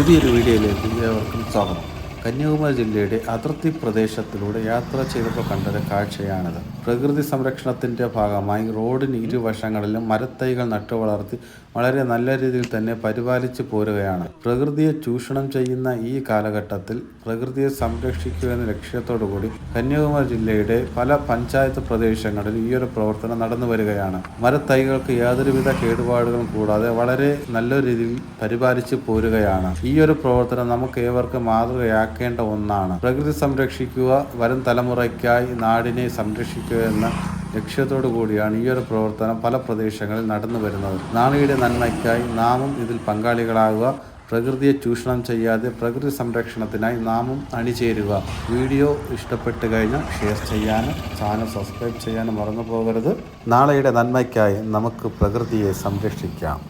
പുതിയൊരു വീഡിയോയിലേക്ക് ഏവർക്കും സ്വാഗതം. കന്യാകുമാരി ജില്ലയുടെ അതിർത്തി പ്രദേശത്തിലൂടെ യാത്ര ചെയ്തപ്പോൾ കണ്ടൊരു കാഴ്ചയാണിത്. പ്രകൃതി സംരക്ഷണത്തിന്റെ ഭാഗമായി റോഡിന് ഇരുവശങ്ങളിലും മരത്തൈകൾ നട്ടു വളർത്തി വളരെ നല്ല രീതിയിൽ തന്നെ പരിപാലിച്ചു പോരുകയാണ്. പ്രകൃതിയെ ചൂഷണം ചെയ്യുന്ന ഈ കാലഘട്ടത്തിൽ പ്രകൃതിയെ സംരക്ഷിക്കുക എന്ന ലക്ഷ്യത്തോടു കൂടി കന്യാകുമാരി ജില്ലയുടെ പല പഞ്ചായത്ത് പ്രദേശങ്ങളിൽ ഈ ഒരു പ്രവർത്തനം നടന്നു വരികയാണ്. മരത്തൈകൾക്ക് യാതൊരുവിധ കേടുപാടുകളും കൂടാതെ വളരെ നല്ല രീതിയിൽ പരിപാലിച്ചു പോരുകയാണ്. ഈ ഒരു പ്രവർത്തനം നമുക്ക് ഏവർക്ക് മാതൃകയാക്കേണ്ട ഒന്നാണ്. പ്രകൃതി സംരക്ഷിക്കുക വരും തലമുറയ്ക്കായി നാടിനെ സംരക്ഷിക്കുക എന്ന ലക്ഷ്യത്തോടു കൂടിയാണ് ഈ ഒരു പ്രവർത്തനം പല പ്രദേശങ്ങളിൽ നടന്നു വരുന്നത്. നാളെയുടെ നന്മയ്ക്കായി നാമും ഇതിൽ പങ്കാളികളാകുക. പ്രകൃതിയെ ചൂഷണം ചെയ്യാതെ പ്രകൃതി സംരക്ഷണത്തിനായി നാമും അണിചേരുക. വീഡിയോ ഇഷ്ടപ്പെട്ട് കഴിഞ്ഞാൽ ഷെയർ ചെയ്യാനും ചാനൽ സബ്സ്ക്രൈബ് ചെയ്യാനും മറന്നു പോകരുത്. നാളെയുടെ നന്മയ്ക്കായി നമുക്ക് പ്രകൃതിയെ സംരക്ഷിക്കാം.